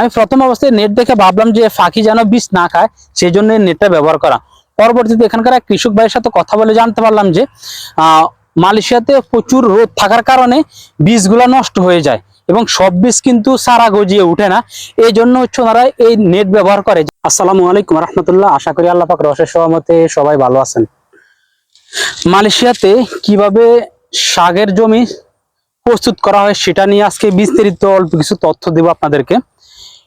আমি প্রথম অবস্থায় নেট দেখে ভাবলাম যে ফাঁকি যেন বীজ না খায় সেই জন্য নেটটা ব্যবহার করা। পরবর্তীতে এখানকার এক কৃষক ভাইয়ের সাথে কথা বলে জানতে পারলাম যে মালয়েশিয়াতে প্রচুর রোদ থাকার কারণে বীজগুলো নষ্ট হয়ে যায় এবং সব বীজ কিন্তু সারা গজিয়ে উঠে না। এই জন্য হচ্ছে ওনারা এই নেট ব্যবহার করে। আসসালামু আলাইকুম রহমতুল্লাহ, আশা করি আল্লাহ পাক রসের সহমতে সবাই ভালো আছেন। মালয়েশিয়াতে কীভাবে শাকের জমি প্রস্তুত করা হয় সেটা নিয়ে আজকে বিস্তারিত অল্প কিছু তথ্য দেব আপনাদেরকে।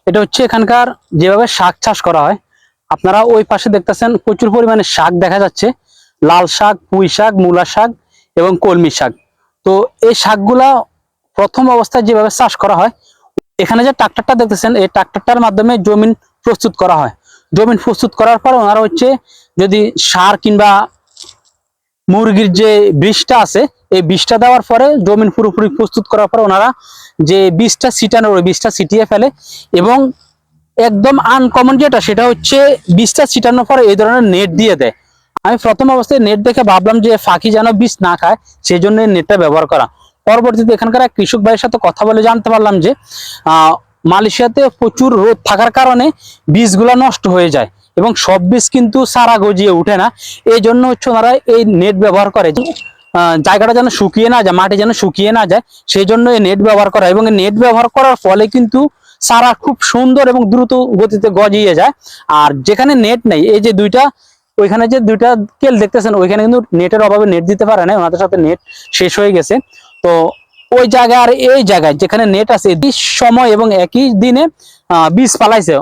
এটা হচ্ছে এখানকার যেভাবে শাক চাষ করা হয়। আপনারা ওই পাশে দেখতেছেন প্রচুর পরিমাণে শাক দেখা যাচ্ছে। লাল শাক, পুঁই শাক, মূলা শাক এবং কলমি শাক। তো এই শাকগুলা প্রথম অবস্থায় যেভাবে চাষ করা হয়, এখানে যে ট্রাক্টরটা দেখতেছেন, এই ট্রাক্টরটার মাধ্যমে জমিন প্রস্তুত করা হয়। জমিন প্রস্তুত করার পর ওনারা হচ্ছে যদি সার কিংবা মুরগির যে বীজটা আছে, এই বীজটা দেওয়ার পরে জমিন পুরোপুরি প্রস্তুত করার পর ওনারা যে বীজটা ছিটানোর ওই ছিটিয়ে ফেলে এবং একদম আনকমন যেটা, সেটা হচ্ছে বীজটা ছিটানোর পরে এই ধরনের নেট দিয়ে দেয়। আমি প্রথম অবস্থায় নেট দেখে ভাবলাম যে ফাঁকি যেন বীজ না খায় সেই জন্য নেটটা ব্যবহার করা। পরবর্তীতে এখানকার এক কৃষক ভাইয়ের সাথে কথা বলে জানতে পারলাম যে মালয়েশিয়াতে প্রচুর রোদ থাকার কারণে বীজগুলা নষ্ট হয়ে যায়। এবং সব বীজ কিন্তু সারা গজিয়ে উঠে না। এই জন্য হচ্ছে ওনারা এই নেট ব্যবহার করে জায়গাটা যেন শুকিয়ে না যায়, মাটি যেন শুকিয়ে না যায় সেই জন্য এই নেট ব্যবহার করা এবং এই নেট ব্যবহার করার ফলে কিন্তু সারা খুব সুন্দর এবং দ্রুত গতিতে গজিয়ে যায়। আর যেখানে নেট নেই, এই যে দুইটা, ওইখানে যে দুইটা কেল দেখতেছেন, ওইখানে কিন্তু নেটের অভাবে নেট দিতে পারে না, ওনাদের সাথে নেট শেষ হয়ে গেছে। তো ওই জায়গায় আর এই জায়গায় যেখানে নেট আছে সময় এবং একই দিনে বীজ পালাইছে।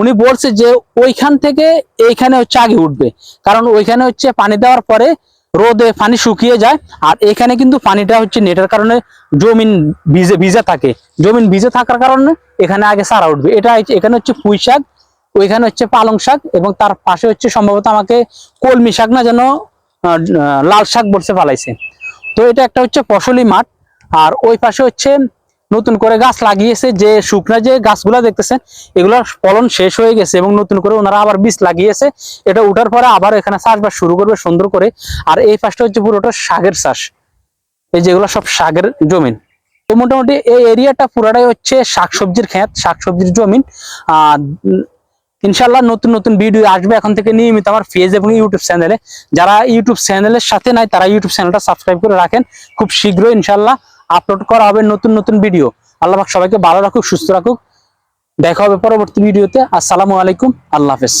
উনি বলছে যে ওইখান থেকে এইখানে হচ্ছে আগে উঠবে। কারণ ওইখানে হচ্ছে পানি দেওয়ার পরে রোদে পানি শুকিয়ে যায়, আর এখানে কিন্তু পানিটা হচ্ছে নেটের কারণে জমিন ভিজে ভিজে থাকে। জমিন ভিজে থাকার কারণে এখানে আগে সারা উঠবে। এটা এখানে হচ্ছে পুঁই শাক, ওইখানে হচ্ছে পালং শাক, এবং তার পাশে হচ্ছে সম্ভবত আমাকে কলমি শাক না যেন লাল শাক বলছে ফালাইছে। তো এটা একটা হচ্ছে ফসলি মাঠ, আর ওই পাশে হচ্ছে নতুন করে গাছ লাগিয়েছে, যে শুকনা যে গাছগুলা দেখতেছেন এগুলোর ফলন শেষ হয়ে গেছে এবং নতুন করে ওনারা আবার বীজ লাগিয়েছে। এটা উঠার পরে আবার এখানে চাষবাস শুরু করবে সুন্দর করে। আর এই পাশটা হচ্ছে পুরোটা শাকের চাষ। এই যেগুলো সব শাকের জমিন। তো মোটামুটি এই এরিয়াটা পুরাটাই হচ্ছে শাকসবজির ক্ষেত, শাকসবজির জমিন। ইনশাল্লাহ নতুন নতুন ভিডিও আসবে এখন থেকে নিয়মিত আমার ফেজ এবং ইউটিউব চ্যানেলে। যারা ইউটিউব চ্যানেলের সাথে নাই, তারা ইউটিউব চ্যানেলটা সাবস্ক্রাইব করে রাখেন। খুব শীঘ্রই ইনশাল্লাহ আপলোড করা হবে নতুন নতুন ভিডিও। আল্লাহ সবাইকে ভালো রাখুক, সুস্থ রাখুক। দেখা হবে পরবর্তী ভিডিওতে। আসসালামু আলাইকুম। আল্লাহ হাফেজ।